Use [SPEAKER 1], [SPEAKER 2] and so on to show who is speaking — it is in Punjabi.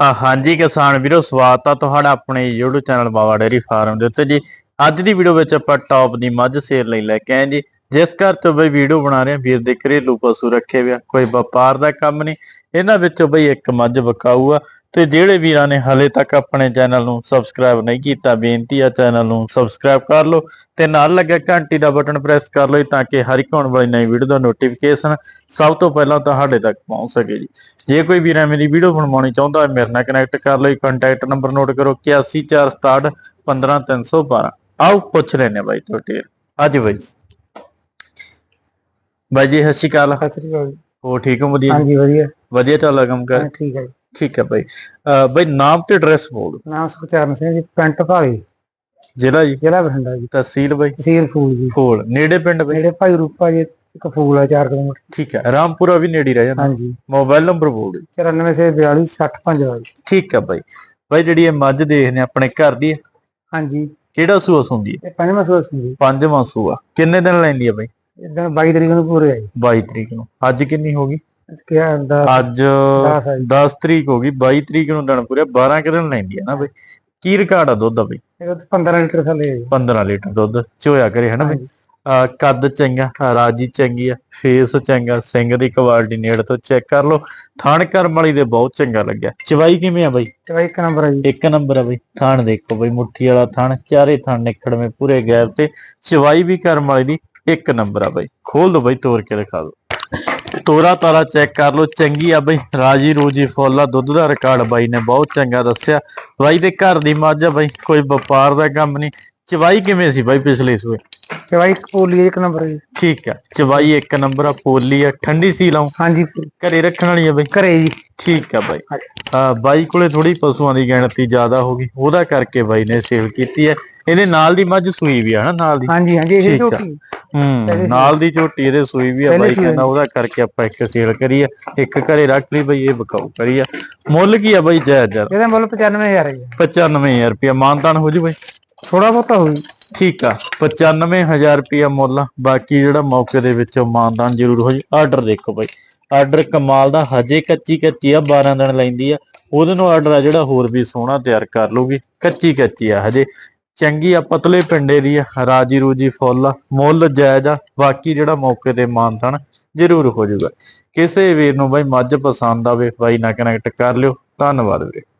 [SPEAKER 1] ਹਾਂ, ਹਾਂਜੀ ਕਿਸਾਨ ਵੀਰੋ, ਸਵਾਗਤ ਆ ਤੁਹਾਡਾ ਆਪਣੇ YouTube channel Bawa dairy farm ਦੇ ਉੱਤੇ ਜੀ। ਅੱਜ ਦੀ ਵੀਡੀਓ ਵਿੱਚ ਆਪਾਂ ਟੌਪ ਦੀ ਮੱਝ ਸੇਲ ਲਈ ਲੈ ਕੇ ਆਏ ਜੀ। ਜਿਸ ਘਰ ਤੋਂ ਬਈ ਵੀਡੀਓ ਬਣਾ ਰਹੇ ਆ, ਵੀਰ ਦੇ ਘਰੇਲੂ ਪਸ਼ੂ ਰੱਖੇ ਹੋਏ ਆ, ਕੋਈ ਵਪਾਰ ਦਾ ਕੰਮ ਨਹੀਂ। ਇਹਨਾਂ ਵਿੱਚੋਂ ਬਈ ਇੱਕ ਮੱਝ ਵਿਕਾਊ ਆ ਤੇ ਜਿਹੜੇ ਵੀਰਾਂ ਨੇ ਹਲੇ ਤੱਕ ਆਪਣੇ ਚੈਨਲ ਨੂੰ ਸਬਸਕ੍ਰਾਈਬ ਨਹੀਂ ਕੀਤਾ ਬੇਨਤੀ ਆ ਚੈਨਲ ਨੂੰ ਸਬਸਕ੍ਰਾਈਬ ਕਰ ਲਓ ਤੇ ਨਾਲ ਲੱਗਿਆ ਘੰਟੀ ਦਾ ਬਟਨ ਪ੍ਰੈਸ ਕਰ ਲਓ ਤਾਂ ਕਿ ਹਰ ਇੱਕ ਆਉਣ ਵਾਲੀ ਨਵੀਂ ਵੀਡੀਓ ਦਾ ਨੋਟੀਫਿਕੇਸ਼ਨ ਸਭ ਤੋਂ ਪਹਿਲਾਂ ਤੁਹਾਡੇ ਤੱਕ ਪਹੁੰਚ ਸਕੇ ਜੀ। ਜੇ ਕੋਈ ਵੀਰ ਮੇਰੀ ਵੀਡੀਓ ਬਣਵਾਉਣੀ ਚਾਹੁੰਦਾ ਹੈ ਮੇਰੇ ਨਾਲ ਕਨੈਕਟ ਕਰ ਲਓ ਕੰਟੈਕਟ ਨੰਬਰ ਨੋਟ ਕਰੋ 8146 15312 ਆਓ ਪੁੱਛ ਲੈਨੇ ਬਾਈ ਤੁਹਾਡੇ। ਅੱਜ ਬਾਈ ਬਾਈ ਜੀ ਸਤਿ ਸ਼੍ਰੀ ਅਕਾਲ।
[SPEAKER 2] ਸਤਿ ਸ੍ਰੀ ਅਕਾਲ।
[SPEAKER 1] ਹੋ ਠੀਕ ਹੋ? ਵਧੀਆ?
[SPEAKER 2] ਹਾਂਜੀ ਵਧੀਆ।
[SPEAKER 1] ਵਧੀਆ ਚੱਲਦਾ ਕੰਮ ਕਰ?
[SPEAKER 2] ਠੀਕ ਹੈ
[SPEAKER 1] ਠੀਕ ਹੈ ਬਾਈ। ਬਾਈ ਨਾਮ ਤੇ ਐਡਰੈਸ ਬੋਲ
[SPEAKER 2] ਨਾਮ ਸੁਖਚਰਨ ਸਿੰਘ ਜੀ ਪਿੰਡ ਭਾਲੀ
[SPEAKER 1] ਜ਼ਿਲ੍ਹਾ ਜੀ?
[SPEAKER 2] ਜ਼ਿਲ੍ਹਾ ਬਠਿੰਡਾ ਜੀ।
[SPEAKER 1] ਤਹਿਸੀਲ ਬਾਈ?
[SPEAKER 2] ਤਹਿਸੀਲ ਫੂਲ ਜੀ।
[SPEAKER 1] ਕੋਲ ਨੇੜੇ ਪਿੰਡ ਬਾਈ?
[SPEAKER 2] ਨੇੜੇ ਭਾਈ ਰੂਪਾ ਜੀ ਇੱਕ ਫੂਲ ਹੈ 4 ਕਿਲੋਮੀਟਰ।
[SPEAKER 1] ਠੀਕ ਹੈ। ਰਾਮਪੁਰਾ ਵੀ ਨੇੜੇ ਰਹਿ ਜਾਂਦਾ।
[SPEAKER 2] ਹਾਂਜੀ।
[SPEAKER 1] ਮੋਬਾਈਲ ਨੰਬਰ ਬੋਲ
[SPEAKER 2] 94 ਸੇ 42 60 55
[SPEAKER 1] ਠੀਕ ਹੈ ਬਾਈ। ਬਾਈ ਜਿਹੜੀ ਇਹ ਮੱਝ ਦੇਖਦੇ ਆ ਆਪਣੇ ਘਰ ਦੀ।
[SPEAKER 2] ਹਾਂਜੀ।
[SPEAKER 1] ਕਿਹੜਾ ਸੂਆ ਸੁੰਦੀ ਹੈ?
[SPEAKER 2] ਇਹ ਪੰਜਵਾਂ ਸੂਆ ਸੀ
[SPEAKER 1] ਪੰਜਵਾਂ ਸੂਆ। ਕਿੰਨੇ ਦਿਨ ਲੈਂਦੀ ਹੈ ਬਾਈ?
[SPEAKER 2] ਇਦਾਂ 22 ਤਰੀਕ ਨੂੰ ਪੂਰੇ ਆਈ
[SPEAKER 1] 22 ਤਰੀਕ ਨੂੰ। ਅੱਜ ਕਿੰਨੀ ਹੋ ਗਈ? ਅੱਜ
[SPEAKER 2] 10 ਆਈ
[SPEAKER 1] 10 ਤਰੀਕ ਹੋ ਗਈ 22 ਤਰੀਕ ਨੂੰ ਦਿਨ ਪੂਰੇ 12 ਕਿ ਦਿਨ ਲੈਂਦੀ ਹੈ ਨਾ ਬਈ। ਕੀ ਰਿਕਾਰਡ ਆ ਦੁੱਧ ਦਾ ਬਈ?
[SPEAKER 2] ਇਹ ਤਾਂ 15 ਲੀਟਰ ਥੱਲੇ ਹੈ ਜੀ।
[SPEAKER 1] 15 ਲੀਟਰ ਦੁੱਧ ਚੋਇਆ ਕਰੇ ਹਨਾ ਬਈ? ਕੱਦ ਚੰਗਾ ਰਾਜੀ ਚੰਗੀ ਆ ਫੇਸ ਚੰਗਾ ਸਿੰਘ ਦੀ ਕੁਆਲਿਟੀ ਨੇੜੇ ਤੋਂ ਚੈੱਕ ਕਰ ਲਓ। ਥਣ ਕਰਮ ਵਾਲੀ ਦੇ ਬਹੁਤ ਚੰਗਾ ਲੱਗਿਆ। ਚਵਾਈ ਕਿਵੇਂ ਆ ਬਈ?
[SPEAKER 2] ਚਵਾਈ ਇੱਕ ਨੰਬਰ ਹੈ ਜੀ।
[SPEAKER 1] ਇੱਕ ਨੰਬਰ ਆ ਬਈ। ਥਣ ਦੇਖੋ ਬਈ ਮੁੱਠੀ ਵਾਲਾ ਥਣ ਚਾਰੇ ਥਣ ਨਿਖੜਵੇਂ ਪੂਰੇ ਗੈਪ ਤੇ। ਚਵਾਈ ਵੀ ਕਰਮ ਵਾਲੀ ਦੀ ਇੱਕ ਨੰਬਰ ਆ ਬਈ। ਖੋਲ ਦੋ ਬਈ ਤੋੜ ਕੇ ਦਿਖਾ ਦੋ ਤੋਰਾ ਤਾਰਾ ਚੈੱਕ ਕਰ ਲਓ ਚੰਗੀ ਆ ਬਈ। ਰਾਜੀ ਰੋਜੀ ਫੁੱਲ ਆ ਦੁੱਧ ਦਾ ਰਿਕਾਰਡ ਬਾਈ ਨੇ ਬਹੁਤ ਚੰਗਾ ਦੱਸਿਆ। ਬਾਈ ਦੇ ਘਰ ਦੀ ਮੱਝ ਆ ਬਈ ਕੋਈ ਵਪਾਰ ਦਾ ਕੰਮ ਨਹੀਂ। ਚਵਾਈ ਕਿਵੇਂ ਸੀ ਬਾਈ ਪਿਛਲੇ ਸੂਏ?
[SPEAKER 2] ਚਵਾਈ ਪੋਲੀ ਇੱਕ ਨੰਬਰ ਜੀ
[SPEAKER 1] ਠੀਕ ਆ ਚਵਾਈ ਇੱਕ ਨੰਬਰ ਆ ਪੋਲੀ ਆ। ਠੰਡੀ ਸੀ ਲਾਉ?
[SPEAKER 2] ਹਾਂਜੀ।
[SPEAKER 1] ਘਰੇ ਰੱਖਣ ਵਾਲੀ ਆ ਬਈ?
[SPEAKER 2] ਘਰੇ ਜੀ।
[SPEAKER 1] ਠੀਕ ਆ ਬਾਈ। ਬਾਈ ਕੋਲੇ ਥੋੜੀ ਪਸ਼ੂਆਂ ਦੀ ਗਿਣਤੀ ਜ਼ਿਆਦਾ ਹੋ ਗਈ। ਉਹਦਾ ਕਰਕੇ ਬਾਈ ਨੇ ਸੇਲ ਕੀਤੀ ਹੈ। ਇਹਦੇ ਨਾਲ ਦੀ ਮੱਝ ਸੂਈ ਵੀ ਆ ਨਾ ਨਾਲ ਦੀ।
[SPEAKER 2] ਹਾਂਜੀ ਹਾਂਜੀ ਇਹ। ਝੋਟੀ।
[SPEAKER 1] ਹੂੰ ਨਾਲ ਦੀ ਝੋਟੀ ਇਹਦੇ ਸੂਈ ਵੀ ਆ ਬਾਈ ਕਹਿੰਦਾ ਉਹਦਾ ਕਰਕੇ ਆਪਾਂ ਇੱਕ ਸੇਲ ਕਰੀ ਆ ਇੱਕ ਘਰੇ ਰੱਖ ਲਈ ਬਈ ਇਹ ਬਕਾਊ ਕਰੀ ਆ। ਮੁੱਲ ਕੀ ਆ ਬਾਈ ਜਾਇਜ਼ ਜਾਇਜ਼
[SPEAKER 2] ਇਹਦਾ ਮੁੱਲ 95000 ਹੈ ਜੀ।
[SPEAKER 1] 95000 ਰੁਪਇਆ ਮਾਨਤਾਨ ਹੋ ਜੂ ਬਾਈ?
[SPEAKER 2] ਥੋੜਾ ਬਹੁਤਾ ਹੋਈ
[SPEAKER 1] ਠੀਕ ਆ 95000 ਰੁਪਇਆ ਮੁੱਲ। ਬਾਕੀ ਜਿਹੜਾ ਮੌਕੇ ਦੇ ਵਿੱਚੋਂ ਮਾਨਦਾਨ ਜ਼ਰੂਰ ਹੋ ਜੀ। ਆਰਡਰ ਦੇਖੋ ਬਾਈ ਆਰਡਰ ਕਮਾਲ ਦਾ ਹਜੇ ਕੱਚੀ ਕੱਚੀ ਆ 12 ਦਿਨ ਲੈਂਦੀ ਆ ਉਹਦੇ ਨੂੰ ਆਰਡਰ ਆ ਜਿਹੜਾ ਹੋਰ ਵੀ ਸੋਹਣਾ ਤਿਆਰ ਕਰ ਲੂਗੀ ਕੱਚੀ ਕੱਚੀ ਆ ਹਜੇ। ਚੰਗੀ ਆ, ਪਤਲੇ ਪਿੰਡੇ ਦੀ ਆ, ਰਾਜੀ ਰੂਜੀ ਫੁੱਲ ਆ ਮੁੱਲ, ਜਾਇਜ਼ ਆ, ਬਾਕੀ ਜਿਹੜਾ ਮੌਕੇ ਤੇ ਮਾਨਦਾਨ ਜ਼ਰੂਰ ਹੋ ਜਾਊਗਾ। ਕਿਸੇ ਵੀਰ ਨੂੰ ਬਾਈ ਮੱਝ ਪਸੰਦ ਆਵੇ, ਬਾਈ ਨਾਲ ਕਨੈਕਟ ਕਰ ਲਿਓ। ਧੰਨਵਾਦ ਵੀਰੇ।